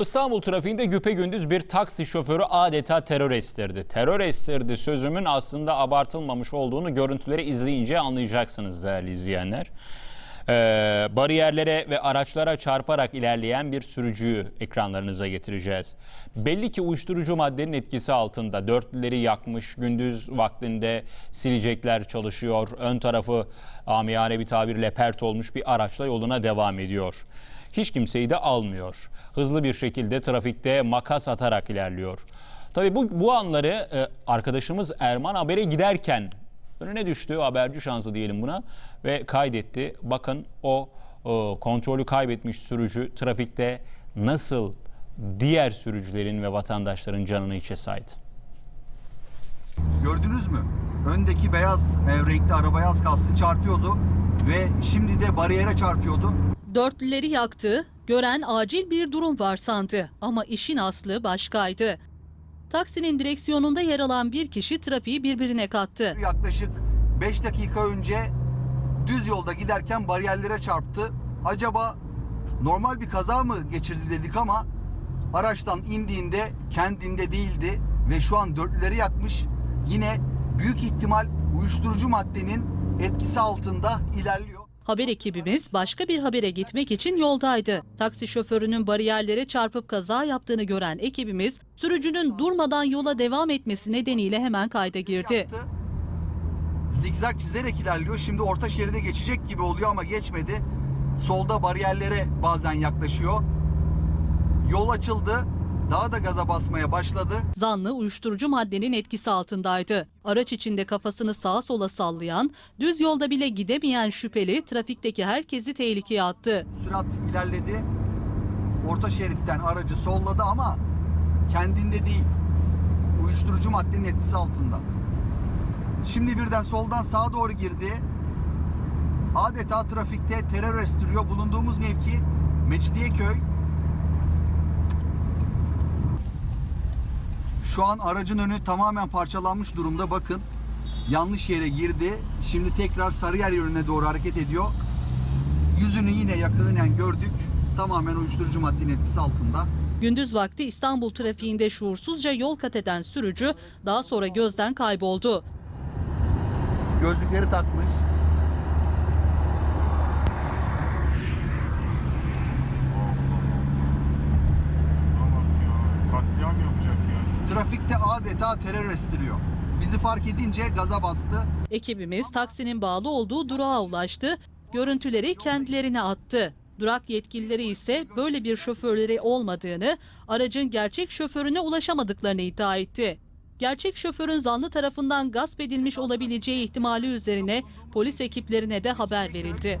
İstanbul trafiğinde güpegündüz bir taksi şoförü adeta terör estirdi. Terör estirdi sözümün aslında abartılmamış olduğunu görüntüleri izleyince anlayacaksınız değerli izleyenler. Ee, bariyerlere ve araçlara çarparak ilerleyen bir sürücüyü ekranlarınıza getireceğiz. Belli ki uyuşturucu maddenin etkisi altında dörtlüleri yakmış, gündüz vaktinde silecekler çalışıyor, ön tarafı amiyane bir tabirle pert olmuş bir araçla yoluna devam ediyor. Hiç kimseyi de almıyor. Hızlı bir şekilde trafikte makas atarak ilerliyor. Tabii bu, bu anları e, arkadaşımız Erman habere giderken önüne düştü. Haberci şansı diyelim buna ve kaydetti. Bakın o e, kontrolü kaybetmiş sürücü trafikte nasıl diğer sürücülerin ve vatandaşların canını içe saydı. Gördünüz mü? Öndeki beyaz e, renkli arabaya az kalsın çarpıyordu ve şimdi de bariyere çarpıyordu. Dörtlüleri yaktı, gören acil bir durum var sandı ama işin aslı başkaydı. Taksinin direksiyonunda yer alan bir kişi trafiği birbirine kattı. Yaklaşık 5 dakika önce düz yolda giderken bariyerlere çarptı. Acaba normal bir kaza mı geçirdi dedik ama araçtan indiğinde kendinde değildi ve şu an dörtlüleri yakmış. Yine büyük ihtimal uyuşturucu maddenin etkisi altında ilerliyor. Haber ekibimiz başka bir habere gitmek için yoldaydı. Taksi şoförünün bariyerlere çarpıp kaza yaptığını gören ekibimiz sürücünün durmadan yola devam etmesi nedeniyle hemen kayda girdi. Zigzag çizerek ilerliyor. Şimdi orta şeride geçecek gibi oluyor ama geçmedi. Solda bariyerlere bazen yaklaşıyor. Yol açıldı. Daha da gaza basmaya başladı. Zanlı uyuşturucu maddenin etkisi altındaydı. Araç içinde kafasını sağa sola sallayan, düz yolda bile gidemeyen şüpheli trafikteki herkesi tehlikeye attı. Sürat ilerledi. Orta şeritten aracı solladı ama kendinde değil. Uyuşturucu maddenin etkisi altında. Şimdi birden soldan sağa doğru girdi. Adeta trafikte terör estiriyor. Bulunduğumuz mevki Mecidiyeköy. Şu an aracın önü tamamen parçalanmış durumda. Bakın yanlış yere girdi. Şimdi tekrar Sarıyer yönüne doğru hareket ediyor. Yüzünü yine yakinen gördük. Tamamen uyuşturucu maddenin etkisi altında. Gündüz vakti İstanbul trafiğinde şuursuzca yol kat eden sürücü daha sonra gözden kayboldu. Gözlükleri takmış. Trafikte adeta terör estiriyor. Bizi fark edince gaza bastı. Ekibimiz taksinin bağlı olduğu durağa ulaştı, görüntüleri kendilerine attı. Durak yetkilileri ise böyle bir şoförleri olmadığını, aracın gerçek şoförüne ulaşamadıklarını iddia etti. Gerçek şoförün zanlı tarafından gasp edilmiş olabileceği ihtimali üzerine polis ekiplerine de haber verildi.